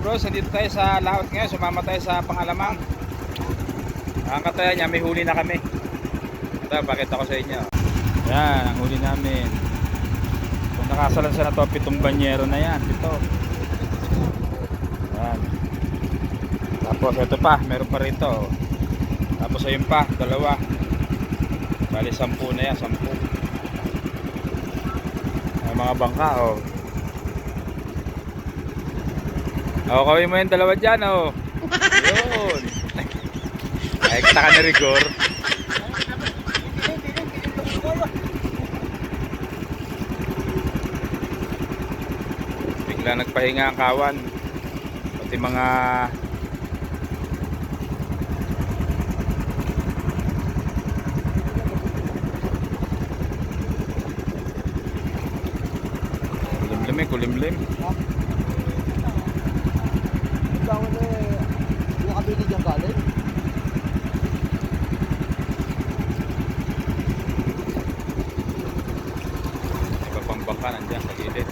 bros, nandito tayo sa laot ngayon. Sumama tayo sa pangalamang. Ang katayan niya, may huli na kami. Ito, pakita ko sa inyo. Yan, ang huli namin. Kung nakasalansa na to, pitong banyero na yan. Pito. Yan. Tapos ito pa, meron pa rito. Tapos ayun pa, dalawa. Bali, sampu na yan, sampu. Ay, mga bangka, oh. Oo, kawin mo yung dalawa dyan, oh. Yun. Ay, kita ka na rigor. Bigla nagpahinga ang kawan. Pati mga kulimlim eh, kulimlim. Ikaw na eh. Kabili dyan galing. Iba pang bangka nandiyan sa gilid.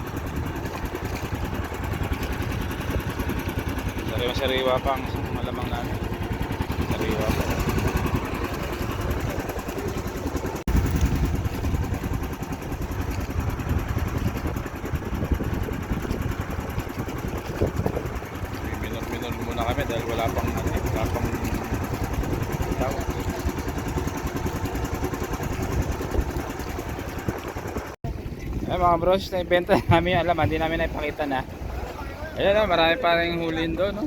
Sariwa-sariwa pang malamang namin. Sariwa pa. Minor-minor muna kami dahil wala pang ano, eh, wala pang tao. Ay mga bros, na-ibenta namin yung alam, hindi namin naipakita na. Ayan o, marami pa rin hulin doon. No?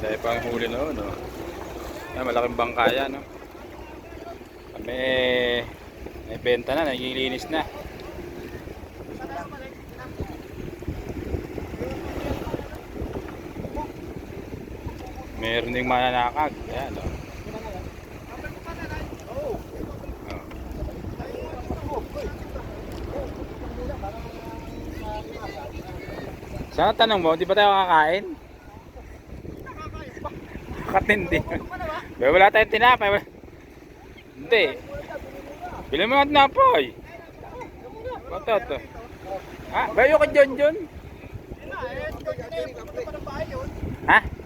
Dahil pa yung huli noon. No? Ay, malaking bangka yan. No? Kami, naibenta na, nagilinis na. Meron ding mananakag. Ayan, oh. Oh. Sana tanong mo, di ba tayo kakain? Katindi. Wala tayong tinapay. Hindi. Bili mo ng tinapay. Ito, ito. Ha? Bayo ka dyan dyan? Ha?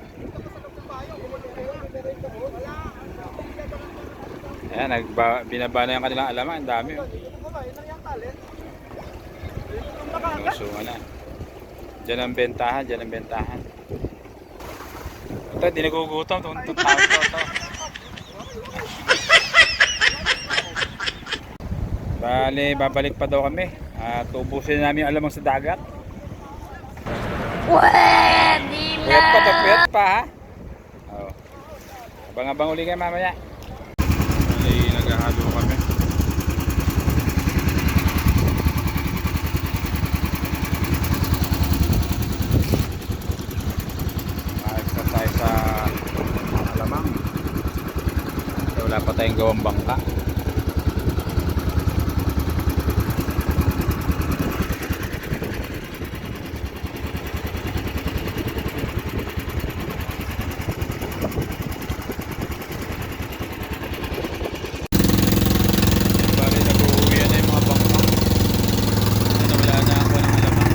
Ayan, nagba, binaba na yung kanilang alaman. Ang dami. Oh. Nusungan na. Diyan ang bentahan, diyan ang bentahan. Ito, di nagugutom. Itong tao to, to. Bale, babalik pa daw kami. At ubusin namin yung alamang sa dagat. Pwede Puyat pa, puyat pa ha. Oo. Abang-abang uli kayo mamaya. Bali, naghahalo kami. Ayos na tayo sa alamang. Kasi wala pa tayong gawang bangka. Bali, nag-uwi na yung mga bangka. Ano, wala na ako ng alamang.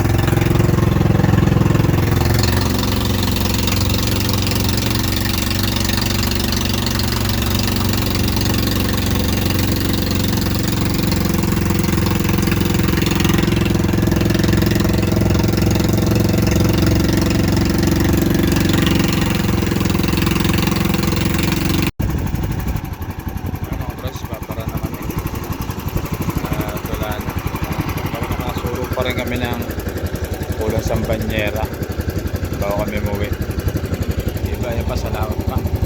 Ano mga bros, papara na kami. At wala na. Baka nakasuro pa rin kami ng kulang sa banyera bago kami umuwi. Iba, yung pa sa laot pa.